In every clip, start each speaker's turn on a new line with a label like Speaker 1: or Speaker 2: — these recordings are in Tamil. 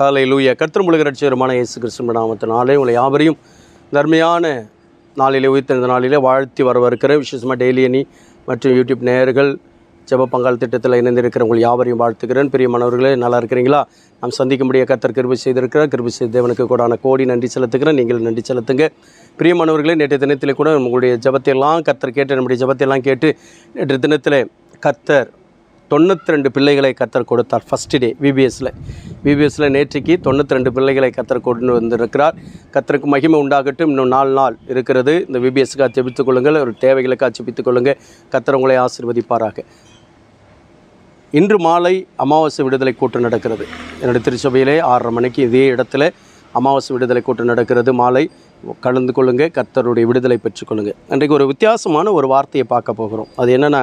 Speaker 1: காலை லூய கர்த்தர் முழுக இயேசு கிறிஸ்துவ நாமத்தினாலே உங்களை யாவரையும் தர்மையான நாளிலே உயிர்த்தெழுந்த இந்த நாளிலே வாழ்த்தி வரவிருக்கிற விசேஷமாக டெய்லியனி மற்றும் யூடியூப் நேயர்கள் ஜெப பங்கால் திட்டத்தில் இணைந்திருக்கிற உங்கள் யாவரையும் வாழ்த்துக்கிறேன் பெரிய மாணவர்களே நல்லா இருக்கிறீங்களா? நாம் சந்திக்கும்படியாக கத்தர் கிருபை செய்திருக்கிற கிருபி செய்த தேவனுக்கு கூடான கோடி நன்றி செலுத்துகிறேன். நீங்கள் நன்றி செலுத்துங்க. பிரியமானவர்களே நேற்று தினத்திலே கூட உங்களுடைய ஜபத்தையெல்லாம் கத்தர் கேட்டு நம்முடைய ஜபத்தையெல்லாம் கேட்டு நேற்று தினத்தில் கத்தர் தொண்ணூற்றி ரெண்டு பிள்ளைகளை கத்தர் கொடுத்தார் ஃபஸ்ட் டே விபிஎஸ்ல விபிஎஸ்ல நேற்றைக்கு தொண்ணூற்றி ரெண்டு பிள்ளைகளை கத்தர் கொண்டு வந்திருக்கிறார். கத்தருக்கு மகிமை உண்டாகட்டும். இன்னும் நாலு நாள் இருக்கிறது. இந்த விபிஎஸ்க்காக ஜெபித்துக் கொள்ளுங்கள். ஒரு தேவைகளுக்காக ஜெபித்துக் கொள்ளுங்கள். கத்தர் உங்களை ஆசிர்வதிப்பாராக. இன்று மாலை அமாவாசை விடுதலை கூட்டம் நடக்கிறது. என்னுடைய திருச்சபையிலே ஆறரை மணிக்கு இதே இடத்துல அமாவாசை விடுதலை கூட்டம் நடக்கிறது. மாலை கலந்து கொள்ளுங்கள். கத்தருடைய விடுதலை பெற்றுக்கொள்ளுங்க அன்றைக்கு ஒரு வித்தியாசமான ஒரு வார்த்தையை பார்க்க போகிறோம். அது என்னென்னா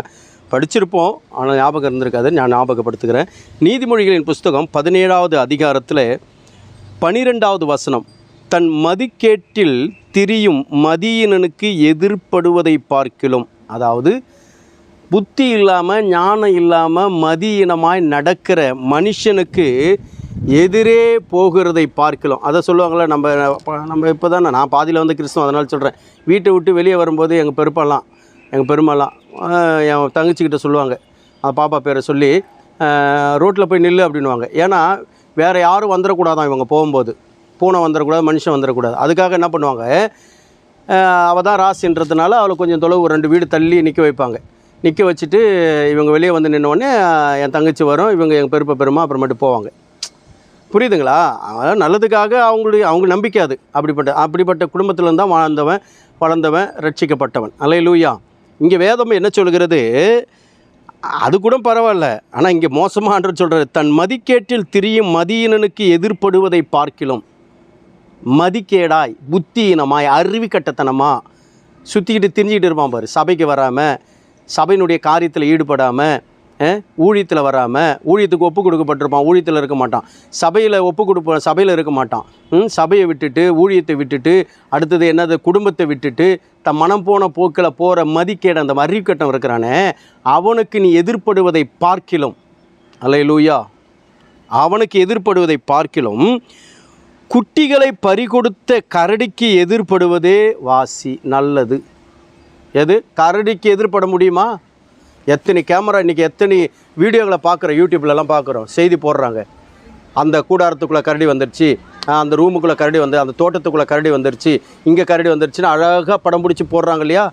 Speaker 1: படிச்சிருப்போம் ஆனால் ஞாபகம் இருந்திருக்காது. நான் ஞாபகப்படுத்துகிறேன். நீதிமொழிகளின் புஸ்தகம் பதினேழாவது அதிகாரத்தில் பனிரெண்டாவது வசனம் தன் மதிக்கேட்டில் திரியும் மதியினனுக்கு எதிர்ப்படுவதை பார்க்கிலும். அதாவது புத்தி இல்லாமல் ஞானம் இல்லாமல் மதியினமாய் நடக்கிற மனுஷனுக்கு எதிரே போகிறதை பார்க்கலாம். அதை சொல்லுவாங்களே நம்ம நம்ம இப்போ தானே நான் பாதியில் வந்து கிறிஸ்தவம் அதனால் சொல்கிறேன் வீட்டை விட்டு வெளியே வரும்போது எங்கள் பெருப்பாலாம் எங்கள் பெருமாலாம் என் தங்கச்சிக்கிட்ட சொல்லுவாங்க. அந்த பாப்பா பேரை சொல்லி ரோட்டில் போய் நில்லு அப்படின்னுவாங்க. ஏன்னா வேறு யாரும் வந்துடக்கூடாதான் இவங்க போகும்போது. பூனை வந்துடக்கூடாது மனுஷன் வந்துடக்கூடாது அதுக்காக என்ன பண்ணுவாங்க? அவள் தான் ராசின்றதுனால அவளை கொஞ்சம் தொலைவு ஒரு ரெண்டு வீடு தள்ளி நிற்க வைப்பாங்க. நிற்க வச்சுட்டு இவங்க வெளியே வந்து நின்னோடனே என் தங்கச்சி வரும் இவங்க எங்கள் பெருப்ப பெருமா அப்புறமேட்டு போவாங்க. புரியுதுங்களா? அதாவது நல்லதுக்காக அவங்களுடைய அவங்க நம்பிக்கை அது. அப்படிப்பட்ட அப்படிப்பட்ட குடும்பத்தில் தான் வாழ்ந்தவன் வளர்ந்தவன் ரட்சிக்கப்பட்டவன். அலை லூயா இங்கே வேதம் என்ன சொல்கிறது? அது கூட பரவாயில்ல. ஆனால் இங்கே மோசமான்ற சொல்கிறது தன் மதிக்கேட்டில் திரியும் மதியினனுக்கு எதிர்ப்படுவதை பார்க்கிலும். மதிக்கேடாய் புத்தியினமாய் அருவி கட்டத்தனமாக சுற்றிக்கிட்டு திரிஞ்சிக்கிட்டு இருப்பான் பாரு. சபைக்கு வராமல் சபையினுடைய காரியத்தில் ஈடுபடாமல் ஊழியத்தில் வராமல் ஊழியத்துக்கு ஒப்பு கொடுக்கப்பட்டிருப்பான் ஊழியத்தில் இருக்க மாட்டான். சபையில் ஒப்பு கொடுப்ப சபையில் இருக்க மாட்டான். சபையை விட்டுட்டு ஊழியத்தை விட்டுட்டு அடுத்தது என்னது குடும்பத்தை விட்டுட்டு தன் மனம் போன போக்கில் போகிற மதிக்கேட அந்த அறிவுக்கட்டம் இருக்கிறானே அவனுக்கு நீ எதிர்ப்படுவதை பார்க்கிலும். அல்ல லூயா அவனுக்கு எதிர்ப்படுவதை பார்க்கிலும். குட்டிகளை பறிகொடுத்த கரடிக்கு எதிர்படுவதே வாசி நல்லது. எது? கரடிக்கு எதிர்பட முடியுமா? எத்தனை கேமரா இன்றைக்கி எத்தனை வீடியோகளை பார்க்குறோம் யூடியூப்லலாம் பார்க்குறோம் செய்தி போடுறாங்க. அந்த கூடாரத்துக்குள்ளே கரடி வந்துருச்சு அந்த ரூமுக்குள்ளே கரடி வந்து அந்த தோட்டத்துக்குள்ளே கரடி வந்துருச்சு இங்கே கரடி வந்துருச்சுன்னு அழகாக படம் பிடிச்சி போடுறாங்க இல்லையா?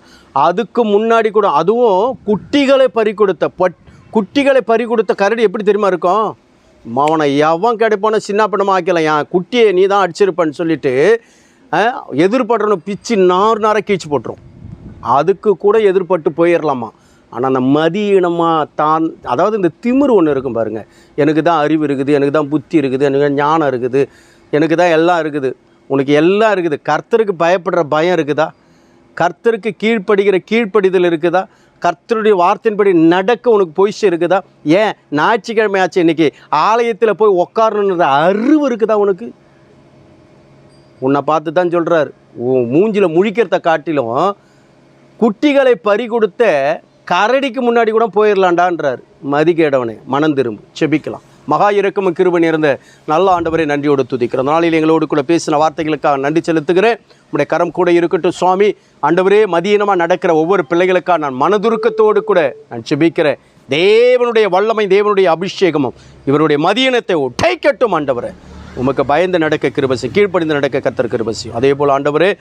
Speaker 1: அதுக்கு முன்னாடி கூட அதுவும் குட்டிகளை பறி கொடுத்த பட் குட்டிகளை பறி கொடுத்த கரடி எப்படி தெரியுமா இருக்கும்? அவனை எவன் கிடைப்பானோ சின்ன பணமாக ஆக்கலாம் என் குட்டியை நீ தான் அடிச்சிருப்பேன்னு சொல்லிட்டு எதிர்படுறனும் பிச்சு நார் நார கீச்சு போட்டுரும். அதுக்கு கூட எதிர்பட்டு போயிடலாமா ஆனால் அந்த மதியினமாக தான் அதாவது இந்த திமிர் ஒன்று இருக்கும் பாருங்கள் எனக்கு தான் அறிவு இருக்குது எனக்கு தான் புத்தி இருக்குது எனக்கு தான் ஞானம் இருக்குது எனக்கு தான் எல்லாம் இருக்குது. உனக்கு எல்லாம் இருக்குது. கர்த்தருக்கு பயப்படுற பயம் இருக்குதா? கர்த்தருக்கு கீழ்ப்படுகிற கீழ்ப்படிதல் இருக்குதா? கர்த்தருடைய வார்த்தையின்படி நடக்க உனக்கு பொய்ச்சி இருக்குதா? ஏன்? ஞாயிற்றுக்கிழமை ஆச்சு இன்னைக்கு. ஆலயத்தில் போய் உட்காரணுன்ற அறிவு இருக்குதா உனக்கு? உன்னை பார்த்து தான் சொல்கிறார் மூஞ்சில் முழிக்கிறத காட்டிலும் குட்டிகளை பறி கொடுத்த கரடிக்கு முன்னாடி கூட போயிடலாண்டான்றார் மதிகேடவனே மனம் திரும்பு செபிக்கலாம். மகா இறக்கமும் கிருபை நிறைந்த நல்ல ஆண்டவரை நன்றியோடு துதிக்கிறோம். நாளில் எங்களோடு கூட பேசின வார்த்தைகளுக்காக நன்றி செலுத்துகிறேன். உடைய கரம் கூட இருக்கட்டும் சுவாமி. ஆண்டவரே மதியினமாக நடக்கிற ஒவ்வொரு பிள்ளைகளுக்காக நான் மனதுருக்கத்தோடு கூட நான் செபிக்கிறேன். தேவனுடைய வல்லமை தேவனுடைய அபிஷேகமும் இவருடைய மதியினத்தை உடைக்கட்டும் ஆண்டவரை. உமக்கு பயந்து நடக்க கிருபசி கீழ்ப்படிந்து நடக்க கத்தர் கிருபசி அதே போல் ஆண்டவரே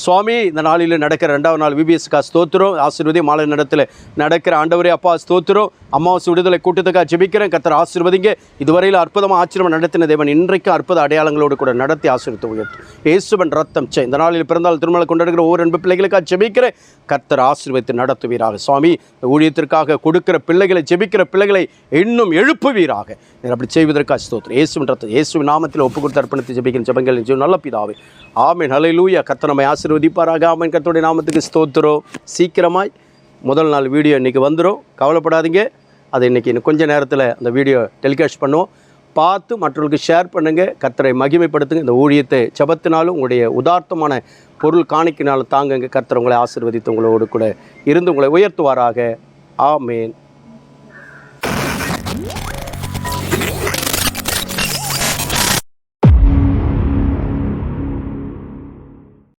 Speaker 1: சுவாமி இந்த நாளில் நடக்கிற ரெண்டாவது நாள் விபிஎஸ்க்கா ஸ்தோத்திரம். ஆசீர்வதி மாலை நடத்தில் நடக்கிற ஆண்டவரே அப்பா ஸ்தோத்திரம். அமாவாசை விடுதலை கூட்டத்துக்காக ஜெபிக்கிறேன். கத்தர் ஆசீர்வதிங்க. இதுவரையில் அற்புதமாக ஆச்சரியம் நடத்தின தேவன் இன்றைக்கும் அற்புத அடையாளங்களோடு கூட நடத்தி ஆசீர்வித்து உயர்த்தும் ஏசுவன் ரத்தம் சே இந்த நாளில் பிறந்தால் திருமணம் கொண்டாடுகிற ஒவ்வொரு அன்பு பிள்ளைகளுக்காக ஜெபிக்கிறேன். கர்த்தர் ஆசீர்வதித்து நடத்துவீராக. சுவாமி ஊழியத்திற்காக கொடுக்கிற பிள்ளைகளை ஜெபிக்கிற பிள்ளைகளை இன்னும் எழுப்புவீராக. அப்படி செய்வதற்காக ஸ்தோத்திரம். ஏசுவன் ரத்தம் இயேசுவின் நாமத்தில் ஒப்பு கொடுத்து அர்ப்பணித்து ஜெபிக்கிற ஜெபங்கள் நல்ல பிதாவே. ஆமென். ஹalleluya கர்த்தர் நம்மை ஆசீர்வதிப்பாராக. ஆமீன். கத்தோடைய நாமத்துக்கு ஸ்தோத்திரம். சீக்கிரமாய் முதல் நாள் வீடியோ இன்றைக்கி வந்துடும் கவலைப்படாதீங்க. அதை இன்றைக்கி இன்னும் கொஞ்ச நேரத்தில் அந்த வீடியோ டெலிகாஸ்ட் பண்ணுவோம். பார்த்து மற்றவர்களுக்கு ஷேர் பண்ணுங்கள் கத்தரை மகிமைப்படுத்துங்க. இந்த ஊழியத்தை செபத்தினாலும் உங்களுடைய உதார்த்தமான பொருள் காணிக்கினாலும் தாங்குங்க. கர்த்தர் உங்களை ஆசீர்வதித்து உங்களோடு கூட இருந்து உங்களை உயர்த்துவாராக. ஆமேன்.